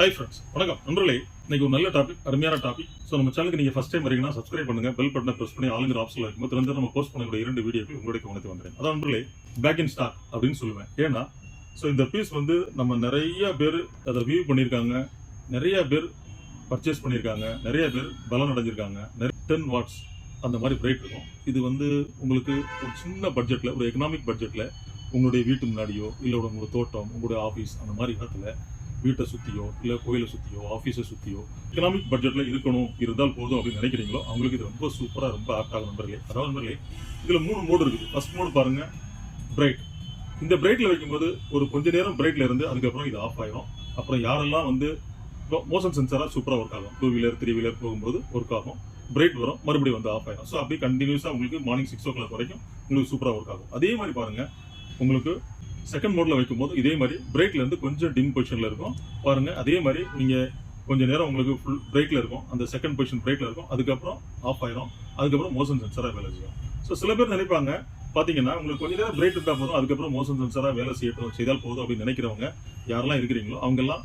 Hi friends வணக்கம். நண்பர்களே இன்னைக்கு ஒரு நல்ல டாபிக் அருமையான டாபிக் ஸோ நம்ம சேனலுக்கு நீங்கள் ஃபஸ்ட் டைம் வரீங்கன்னா சப்ஸ்கிரைப் பண்ணுங்க பெல் பட்டனை ப்ரெஸ் பண்ணி ஆளுங்கிற ஆப்ஷன் இருக்கும்போது திறந்து நம்ம போஸ்ட் பண்ணக்கூடிய இரண்டு வீடியோக்கள் உங்களுடைய கவனத்தை வந்துடுறேன் அதான் நண்பர்களே பேக் இன் ஸ்டாக் அப்படின்னு சொல்லுவேன். ஏன்னா ஸோ இந்த பீஸ் வந்து நம்ம நிறைய பேர் அதை வியூ பண்ணியிருக்காங்க நிறைய பேர் பர்ச்சேஸ் பண்ணியிருக்காங்க நிறைய பேர் பலன் அடைஞ்சிருக்காங்க. நிறைய டென் வாட்ஸ் அந்த மாதிரி பிரைட் இருக்கும். இது வந்து உங்களுக்கு ஒரு சின்ன பட்ஜெட்டில் ஒரு எக்கனாமிக் பட்ஜெட்டில் உங்களுடைய வீட்டு முன்னாடியோ இல்லை உங்களோட தோட்டம் உங்களுடைய ஆஃபீஸ் அந்த மாதிரி இடத்துல வீட்டை சுற்றியோ இல்லை கோயிலை சுற்றியோ ஆஃபீஸை சுற்றியோ எக்கனாமிக் பட்ஜெட்டில் இருக்கணும் இருந்தால் போதும் அப்படின்னு நினைக்கிறீங்களோ அவங்களுக்கு இது ரொம்ப சூப்பராக ரொம்ப ஆப்டாக நண்பர்களே. அதாவது நண்பர்களே இதில் மூணு மோடு இருக்குது. ஃபர்ஸ்ட் மோடு பாருங்கள் பிரைட் இந்த பிரைட்ல வைக்கும்போது ஒரு கொஞ்ச நேரம் பிரைட்ல இருந்து அதுக்கப்புறம் இது ஆஃப் ஆகிடும் அப்புறம் யாரெல்லாம் வந்து மோஷன் சென்சாராக சூப்பராக ஒர்க் ஆகும். டூ வீலர் த்ரீ வீலர் போகும்போது ஒர்க் ஆகும். பிரைட் வரும் மறுபடியும் வந்து ஆஃப் ஆகிடும் ஸோ அப்படியே கண்டினியூஸாக உங்களுக்கு மார்னிங் சிக்ஸ் ஓ கிளாக் வரைக்கும் உங்களுக்கு சூப்பராக ஒர்க் ஆகும். அதே மாதிரி பாருங்கள் உங்களுக்கு செகண்ட் மோட்ல வைக்கும்போது இதே மாதிரி பிரேக்ல இருந்து கொஞ்சம் டிம் பொசிஷன்ல இருக்கும். பாருங்க அதே மாதிரி நீங்க கொஞ்ச நேரம் உங்களுக்கு ஃபுல் பிரேக்ல இருக்கும். அந்த செகண்ட் பொசிஷன் பிரேக்ல இருக்கும். அதுக்கப்புறம் ஆஃப் ஆயிரும். அதுக்கப்புறம் மோஷன் சென்சரா வேலை செய்யும். ஸோ சில பேர் நினைப்பாங்க பாத்தீங்கன்னா உங்களுக்கு கொஞ்ச நேரம் பிரேக் இருந்தால் போதும் அதுக்கப்புறம் மோஷன் சென்சரா வேலை செய்யட்டும் செய்தால் போதும் அப்படின்னு நினைக்கிறவங்க யாரெல்லாம் இருக்கிறீங்களோ அவங்கெல்லாம்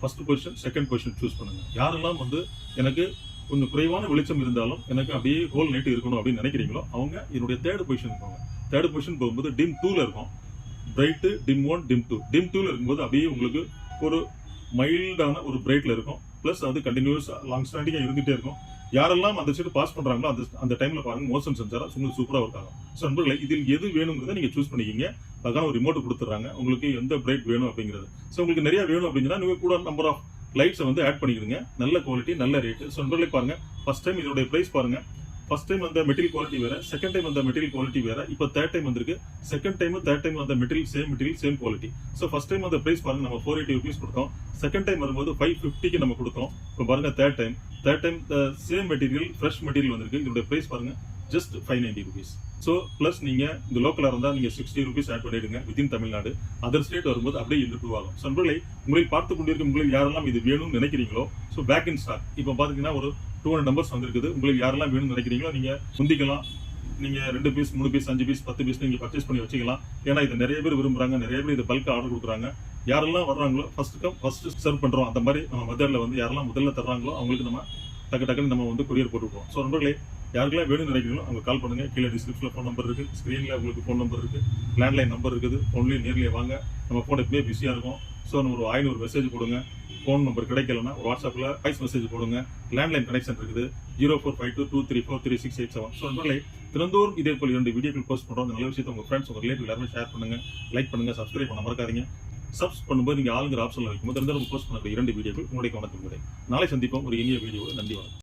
first position second position choose பண்ணுங்க. யாரெல்லாம் வந்து எனக்கு கொஞ்சம் குறைவான வெளிச்சம் இருந்தாலும் எனக்கு அப்படியே ஹோல் நைட் இருக்கணும் அப்படின்னு நினைக்கிறீங்களோ அவங்க என்னுடைய தேர்ட் பொசிஷன் இருப்பாங்க தேர்ட் பொசிஷன் போகும்போது டிம் டூல இருக்கும். Bright dim one dim two dim டூல இருக்கும்போது அப்படியே உங்களுக்கு ஒரு மைல்டான ஒரு பிரைட்ல இருக்கும். ப்ளஸ் அது கண்டினியூஸ் லாங் ஸ்டாண்டிங்காக இருந்துகிட்டே இருக்கும். யாரெல்லாம் அந்த சைடு பாஸ் பண்ணுறாங்களோ அந்த அந்த டைமில் பாருங்கள் மோஷன் சென்சாராக உங்களுக்கு சூப்பராக ஒர்க் ஆகும். ஸோ நண்பர்களை இதில் எது வேணுங்கிறத நீங்கள் சூஸ் பண்ணிக்கிங்க. அதுக்கான ஒரு ரிமோட் கொடுத்துறாங்க உங்களுக்கு எந்த பிரைட் வேணும் அப்படிங்கிறது. ஸோ உங்களுக்கு நிறையா வேணும் அப்படின்னா நீங்கள் கூட நம்பர் ஆஃப் லைட்ஸை வந்து ஆட் பண்ணிக்கிடுங்க. நல்ல குவாலிட்டி நல்ல ரேட்டு ஸோ நண்பர்களே பாருங்கள் ஃபர்ஸ்ட் டைம் இதோட ப்ரைஸ் பாருங்கள் ஃபர்ஸ்ட் டைம் வந்த மெட்டீரியல் குவாலிட்டி வேற செகண்ட் டைம் வந்த மெட்டீரியல் குவாலிட்டி வேற இப்போ தேர்ட் டைம் வந்திருக்கு. செகண்ட் டைம் தேர்ட் டைம் வந்த material same material same quality so first time அந்த பிரைஸ் பாருங்க நம்ம ஃபோர் எயிட்டி ருபீஸ் கொடுத்தோம். செகண்ட் டைம் வரும்போது ஃபைவ் ஃபிஃப்டிக்கு நம்ம கொடுத்தோம். இப்போ பாருங்க third time third time same material fresh material வந்திருக்கு. இதோட பிரைஸ் பாருங்க just five ninety rupees so plus நீங்க இந்த லோக்கலாக இருந்தால் நீங்கள் சிக்ஸ்டி ருபீஸ் ஆட் பண்ணிடுங்க வித்தின் தமிழ்நாடு. அதர் ஸ்டேட் வரும்போது அப்படியே இந்த ஆகும் ஸோ உங்களை உங்களை பார்த்து கொண்டிருக்கும் உங்களில் யாரெல்லாம் இது வேணும்னு நினைக்கிறீங்களோ ஸோ பேக் இன் ஸ்டாக் இப்போ பார்த்தீங்கன்னா ஒரு டூ ஹண்ட்ரட் நம்பர்ஸ் வந்திருக்குது. உங்களுக்கு யாரெல்லாம் வேணும்னு நினைக்கிறீங்களோ நீங்கள் முந்திக்கலாம். நீங்கள் ரெண்டு பீஸ் மூணு பீஸ் அஞ்சு பீஸ் பத்து பீஸ் நீங்கள் பர்ச்சேஸ் பண்ணி வச்சுக்கலாம். ஏன்னா இது நிறைய பேர் விரும்புகிறாங்க நிறைய பேர் இது பல்க் ஆர்டர் கொடுக்குறாங்க. யாரெல்லாம் வர்றாங்களோ ஃபர்ஸ்ட் கம் ஃபர்ஸ்ட் சர்வ் பண்ணுறோம் அந்த மாதிரி நம்ம மதரில் வந்து யாரெல்லாம் முதல்ல தர்றாங்களோ அவங்களுக்கு நம்ம டக்கு டக்குன்னு நம்ம வந்து கொரியர் போட்டுருப்போம் ஸோ நண்பர்களே யாருக்கெல்லாம் வேணும்னு நினைக்கிறீங்களோ அவங்க கால் பண்ணுங்க. கீழே டிஸ்கிரிப்ஷனில் ஃபோன் நம்பர் இருக்குது ஸ்க்ரீனில் உங்களுக்கு ஃபோன் நம்பர் இருக்குது லேண்ட்லைன் நம்பர் இருக்குது. ஃபோன்லேயும் நேர்லேயே வாங்க. நம்ம ஃபோன் எப்பவுமே பிஸியாக இருக்கும். ஸோ நம்ம ஒரு ஐநூறு மெசேஜ் கொடுங்க. ஃபோன் நம்பர் கிடைக்கலன்னா வாட்ஸ்அப்பில் வாய்ஸ் மெசேஜ் போடுங்க. லேண்ட்லைன் கனெக்ஷன் இருக்குது. Zero four five two two three four three six eight seven so நண்பர்களே திறந்தோறும் இதே போல் இரண்டு வீடியோக்கள் போஸ்ட் பண்ணுறோம் அந்த நல்ல விஷயத்தை உங்கள் ஃப்ரெண்ட்ஸ் உங்கள் ரிலேட்டிவ் எல்லாருமே ஷேர் பண்ணுங்கள் லைக் பண்ணுங்கள் சப்ஸ்கிரைப் பண்ண மறக்காதீங்க. சப்ஸ் பண்ணும்போது நீங்கள் ஆளுங்கிற ஆப்ஷனில் வைக்கும்போது திறந்தோறும் போஸ்ட் பண்ணக்கூடிய இரண்டு வீடியோக்கள் உங்களுடைய கவனத்தில் நாளை சந்திப்போம். ஒரு இனிய வீடியோ நன்றி வணக்கம்.